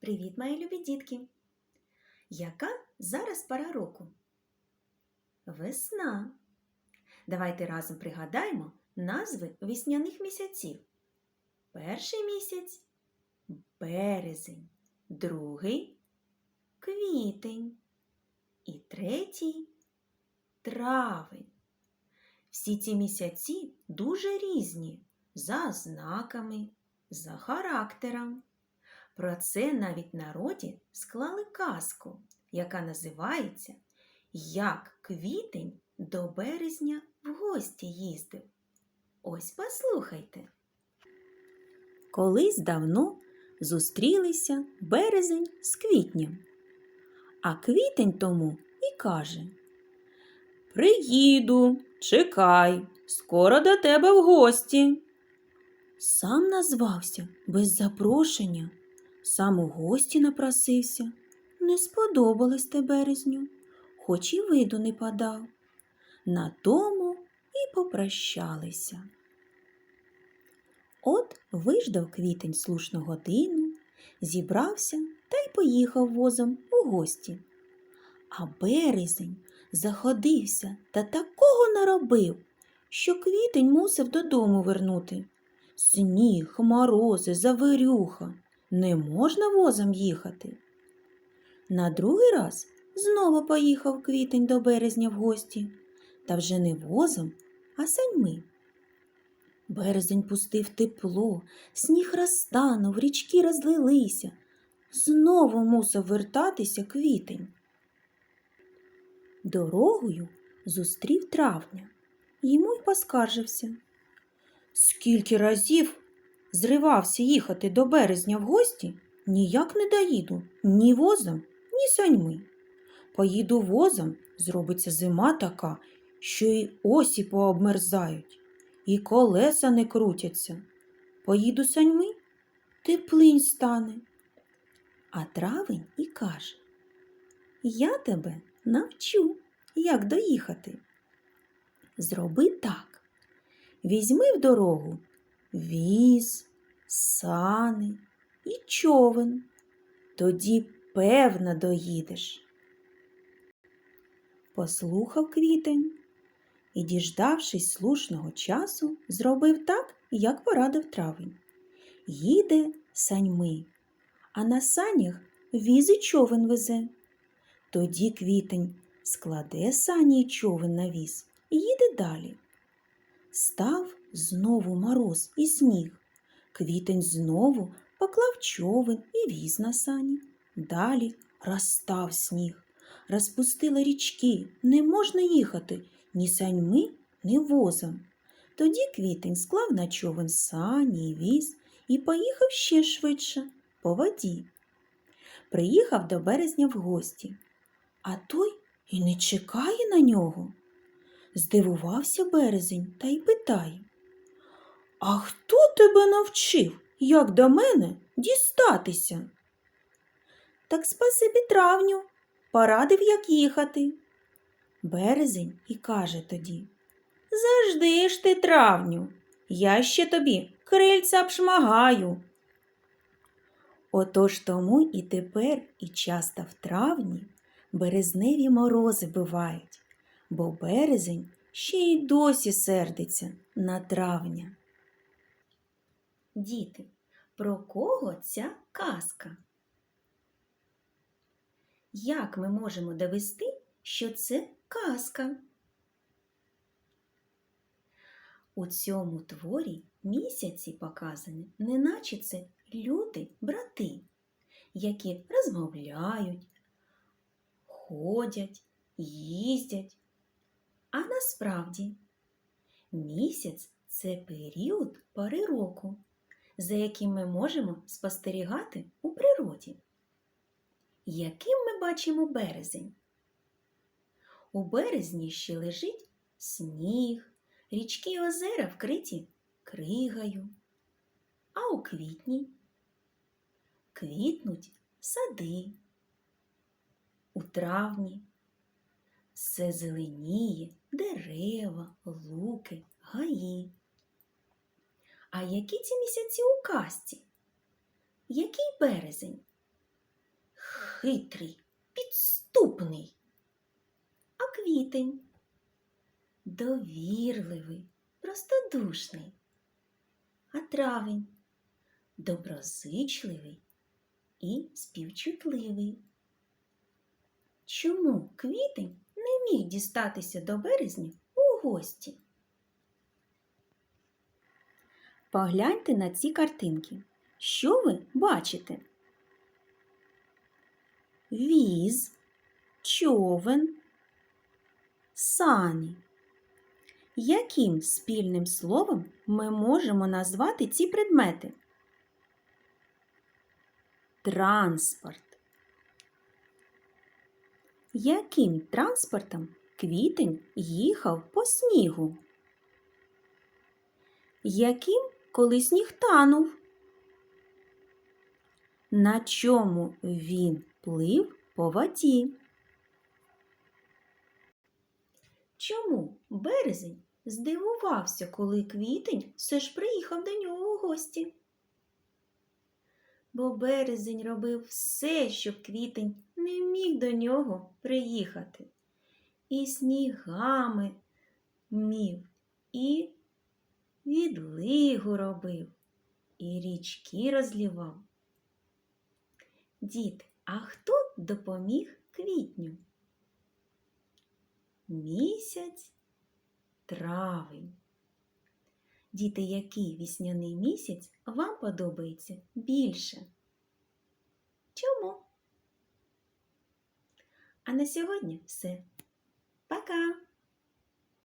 Привіт, мої любі дітки! Яка зараз пора року? Весна. Давайте разом пригадаємо назви весняних місяців. Перший місяць березень, другий квітень і третій травень. Всі ці місяці дуже різні за ознаками, за характером. Про це навіть народі склали казку, яка називається Як квітень до березня в гості їздив. Ось послухайте. Колись давно зустрілися березень з квітнем, а квітень тому і каже Приїду, чекай, скоро до тебе в гості. Сам назвався без запрошення, сам у гості напросився. Не сподобалось те березню, хоч і виду не подав. На тому і попрощалися. От виждав квітень слушну годину, зібрався та й поїхав возом у гості. А березень заходився та такого наробив, що квітень мусив додому вернути. Сніг, морози, завирюха. Не можна возом їхати. На другий раз знову поїхав квітень до березня в гості, та вже не возом, а саньми. Березень пустив тепло, сніг розтанув, річки розлилися. Знову мусив вертатися квітень. Дорогою зустрів травня. Йому й поскаржився. Скільки разів зривався їхати до березня в гості, ніяк не доїду ні возом, ні саньми. Поїду возом, зробиться зима така, що й осі пообмерзають, і колеса не крутяться. Поїду саньми, теплинь стане. А травень і каже Я тебе навчу, як доїхати. Зроби так. Візьми в дорогу віз, сани і човен. Тоді певно доїдеш. Послухав квітень і, діждавшись слушного часу, зробив так, як порадив травень. Їде саньми, а на санях віз і човен везе. Тоді квітень складе сані й човен на віз і їде далі. Став знову мороз і сніг. Квітень знову поклав човен і віз на сані. Далі розстав сніг, розпустила річки, не можна їхати ні саньми, ні возом. Тоді квітень склав на човен сані і віз і поїхав ще швидше по воді. Приїхав до березня в гості, а той і не чекає на нього. Здивувався березень та й питає А хто тебе навчив, як до мене дістатися? Так спасибі травню, порадив, як їхати. Березень і каже тоді Завжди ж ти травню, я ще тобі крильця обшмагаю. Отож тому і тепер, і часто в травні березневі морози бувають, бо березень ще й досі сердиться на травня. Діти, про кого ця казка? Як ми можемо довести, що це казка? У цьому творі місяці показані, неначе це люди, брати, які розмовляють, ходять, їздять. А насправді місяць це період пори року, за яким ми можемо спостерігати у природі. Яким ми бачимо березень? У березні ще лежить сніг, річки і озера вкриті кригою. А у квітні квітнуть сади. У травні все зеленіє, дерева, луки, гаї. А які ці місяці у казці? Який березень? хитрий, підступний. А квітень довірливий, простодушний. А травень доброзичливий і співчутливий. Чому квітень міг дістатися до березня у гості? Погляньте на ці картинки. Що ви бачите? Віз, човен, сані. Яким спільним словом ми можемо назвати ці предмети? Транспорт. Яким транспортом квітень їхав по снігу? Яким, коли сніг танув? На чому він плив по воді? Чому березень здивувався, коли квітень все ж приїхав до нього у гості? Бо березень робив все, щоб квітень не міг до нього приїхати. І снігами мів, і відлигу робив, і річки розлівав. Дід, а хто допоміг квітню? Місяць травень. Діти, який вісняний місяць вам подобається більше? Чому? А на сьогодні все. Пока!